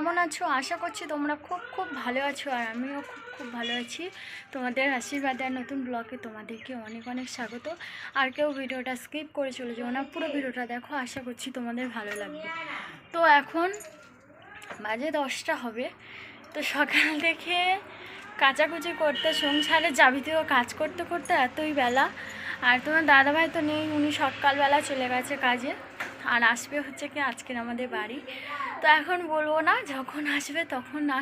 কেমন আছো? আশা করছি তোমরা খুব খুব ভালো আছো আর আমিও খুব খুব ভালো আছি। তোমাদের আশীর্বাদে আর নতুন ব্লগে তোমাদেরকে অনেক অনেক স্বাগত। আর কেউ ভিডিওটা স্কিপ করে চলে যাও না, পুরো ভিডিওটা দেখো, আশা করছি তোমাদের ভালো লাগবে। তো এখন বাজে দশটা হবে, তো সকাল থেকে কাচাকুচি করতে সংসারের যাবতীয় কাজ করতে করতে এতই বেলা। আর তোমার দাদাভাই তো নেই, উনি সকালবেলা চলে গেছে কাজে। আর আসবে হচ্ছে কি আজকের আমাদের বাড়ি। তো এখন বলব না, যখন আসবে তখন না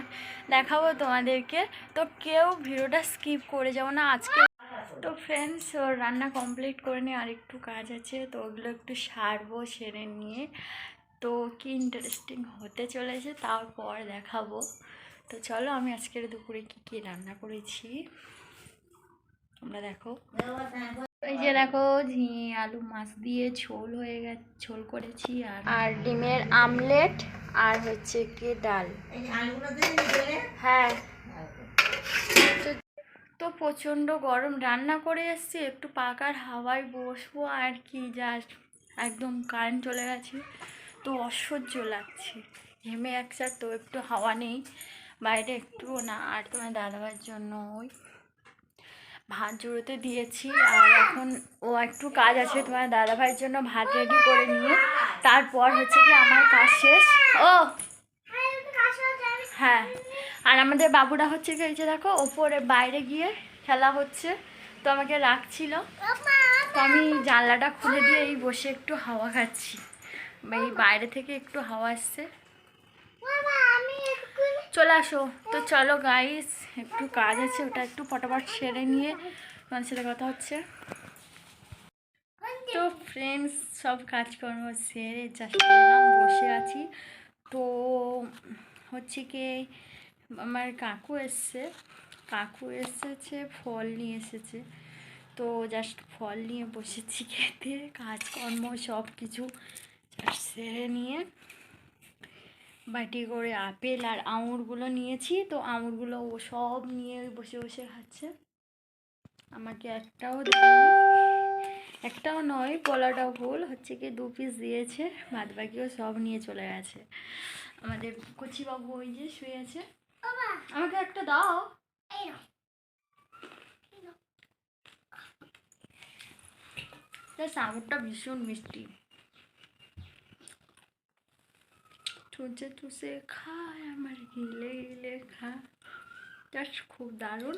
দেখাবো তোমাদেরকে। তো কেউ ভিডিওটা স্কিপ করে যাও না, আজকে তো ফ্রেন্ডস ওর রান্না কমপ্লিট করে নিয়ে আর একটু কাজ আছে, তো ওগুলো একটু সারবো, সেরে নিয়ে। তো কি ইন্টারেস্টিং হতে চলেছে, তারপর দেখাবো। তো চলো আমি আজকের দুপুরে কি কি রান্না করেছি। তোমরা দেখো। এই যে দেখো, ঝিঙে, আলু, মাছ দিয়ে ঝোল হয়ে গেছে, ঝোল করেছি আর আর ডিমের আমলেট। আর হচ্ছে কি ডাল। হ্যাঁ। তো- প্রচণ্ড গরম রান্না করে এসছি একটু পাকার হাওয়ায় বসবো আর কি জাস্ট একদম কারেন্ট চলে গেছে তো অসহ্য লাগছে। ঘেমে একসা তো একটু হাওয়া নেই বাইরে একটুও না আর তোমার দাদাভাইয়ের জন্য ওই ভাত জুড়োতে দিয়েছি আর এখন ও একটু কাজ আছে তোমার দাদাভাইয়ের জন্য ভাত রেডি করে নিয়ে। তারপর হচ্ছে কি আমার কাজ শেষ। ও! হ্যাঁ। আর আমাদের বাবুরা হচ্ছে কি যে দেখো, ওপরে বাইরে গিয়ে খেলা হচ্ছে। তো আমাকে রাখছিল। তো আমি জানলাটা খুলে দিয়ে এই বসে একটু হাওয়া খাচ্ছি। এই বাইরে থেকে একটু হাওয়া আসছে। চলে আসো। তো চলো গাইস একটু কাজ আছে, ওটা একটু ফটাফট সেরে নিয়ে তোমার সাথে কথা হচ্ছে। তো ফ্রেন্ডস সব কাজকর্ম সেরে জাস্ট বসে আছি। তো হচ্ছে কি, আমার কাকু এসছে। কাকু এসেছে, ফল নিয়ে এসেছে। তো জাস্ট ফল নিয়ে বসেছি খেতে, কাজকর্ম সব কিছু সেরে নিয়ে। বাটি করে আপেল আর আঙুরগুলো নিয়েছি তো আঙুরগুলো ও সব নিয়ে বসে বসে খাচ্ছে আমাকে একটাও একটাও নয় বলাটাও ভুল হচ্ছে কি দু পিস দিয়েছে বাদ বাকিও সব নিয়ে চলে গেছে আমাদের কচিবাবু ওই যে শুয়ে আছে আমাকে একটা দাও সামুরটা ভীষণ মিষ্টি চুচে চুষে খায় আমার গিলে গিলে খা জাস্ট খুব দারুণ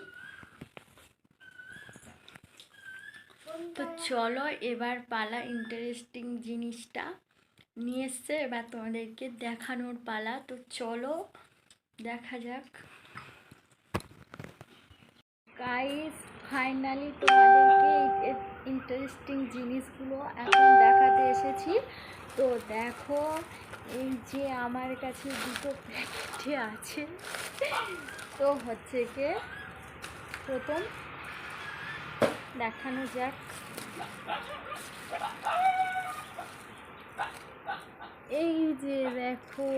তো চলো এবার পালা ইন্টারেস্টিং জিনিসটা। নিয়ে এসছে, এবার তোমাদেরকে দেখানোর পালা। তো চলো, দেখা যাক। গাইস ফাইনালি তোমাদেরকে ইন্টারেস্টিং জিনিসগুলো এখন দেখাতে এসেছি। তো দেখো, এই যে আমার কাছে দুটো প্যাকেটে আছে। তো হচ্ছে কি, প্রথম দেখানো যাক। এই যে দেখো,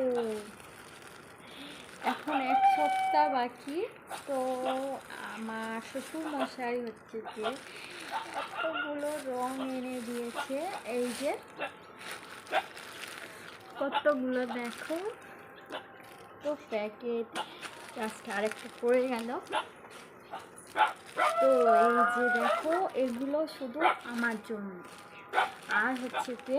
এখন এক সপ্তাহ বাকি। তো আমার শ্বশুর মশাই হচ্ছে যে কতগুলো রং এনে দিয়েছে। এই যে কতগুলো দেখো? তো প্যাকেট জাস্ট আরেকটা পড়ে গেল। তো এই যে দেখো, এগুলো শুধু আমার জন্য। আর হচ্ছে যে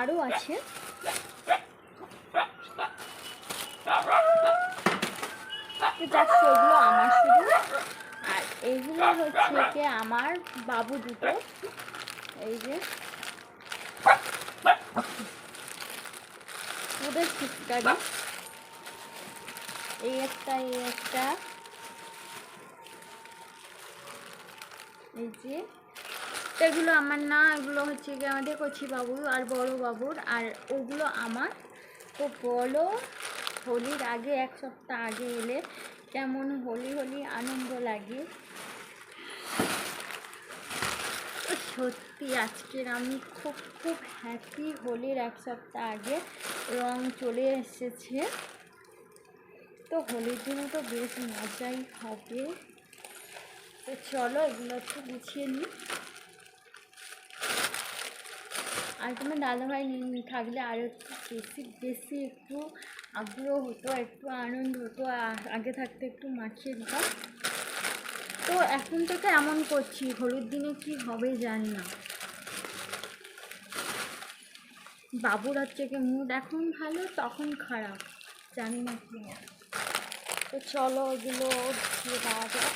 আরও আছে। ওগুলো আমার শুধু। আর এগুলো হচ্ছে কি আমার বাবু দুটো। এই যে। ওদের সিস্টারই এই একটা এই একটা। এই যে। এগুলো আমার না, এগুলো হচ্ছে কি আমাদের কচি বাবু আর বড় বাবুর আর ওগুলো আমার তো বলো হোলির আগে, এক সপ্তাহ আগে এলে কেমন হোলি হোলি আনন্দ লাগে তো সত্যি আজকের আমি খুব খুব হ্যাপি হোলির এক সপ্তাহ আগে রং চলে এসেছে। তো হোলির দিনে তো বেশ মজাই হবে। তো চলো এগুলো একটু গুছিয়ে নিই। আর তোমার দাদাভাই থাকলে আরও একটু বেশি বেশি একটু আগ্রহ হতো, একটু আনন্দ হতো আগে থাকতে একটু মাখিয়ে দিতাম। তো এখন থেকে এমন করছি, হলুদ দিনে কি হবে জানি না। বাবুর হচ্ছে কি মুড এখন ভালো, তখন খারাপ, জানি না কি তো চলো ওগুলো দিয়ে দেওয়া যাক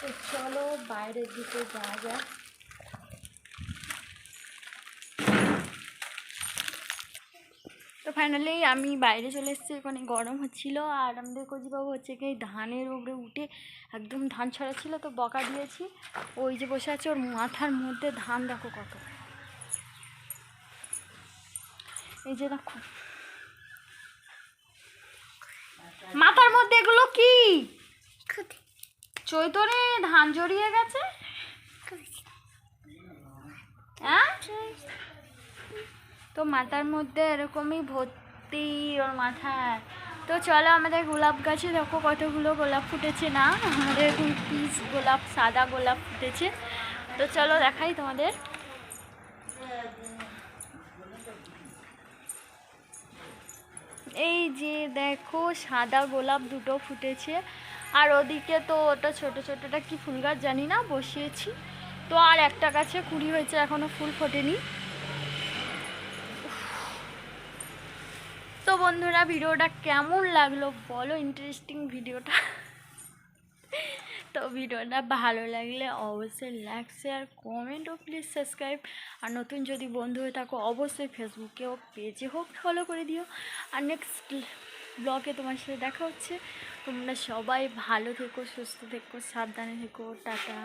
তো চলো বাইরের দিকে যাওয়া যাক। তো ফাইনালি আমি বাইরে চলে এসেছি ওখানে গরম হচ্ছিল, আর আমাদের কজিবাবু হচ্ছে কি ধানের উপরে উঠে একদম ধান ছড়াচ্ছিল তো বকা দিয়েছি। ওই যে বসে আছে, ওর মাথার মধ্যে ধান দেখো কত। এই যে দেখো। মাথার মধ্যে এগুলো কি? চৈতনে ধান জড়িয়ে গেছে? হ্যাঁ? তো মাথার মধ্যে এরকমই ভর্তি ওর মাথায়। তো চলো আমাদের গোলাপ গাছে দেখো কতগুলো গোলাপ ফুটেছে না? আমাদের এখন পিস গোলাপ, সাদা গোলাপ ফুটেছে। তো চলো দেখাই তোমাদের। এই যে দেখো সাদা গোলাপ দুটো ফুটেছে। আর ওদিকে তো ওটা ছোট ছোটোটা কি ফুল গাছ জানি না, বসিয়েছি। তো আর একটা গাছে কুড়ি হয়েছে এখনও ফুল ফোটেনি। তো বন্ধুরা, ভিডিওটা কেমন লাগল বলো ইন্টারেস্টিং ভিডিওটা। তো ভিডিওটা ভালো লাগলে অবশ্যই লাইক শেয়ার কমেন্ট ও প্লিজ সাবস্ক্রাইব আর নতুন যদি বন্ধু হয়ে থাকো, অবশ্যই ফেসবুকে হোক পেজে হোক ফলো করে দিও। আর নেক্সট ব্লগে তোমার সাথে দেখা হচ্ছে। তোমরা সবাই ভালো থেকো সুস্থ থেকো সাবধানে থেকো টাটা।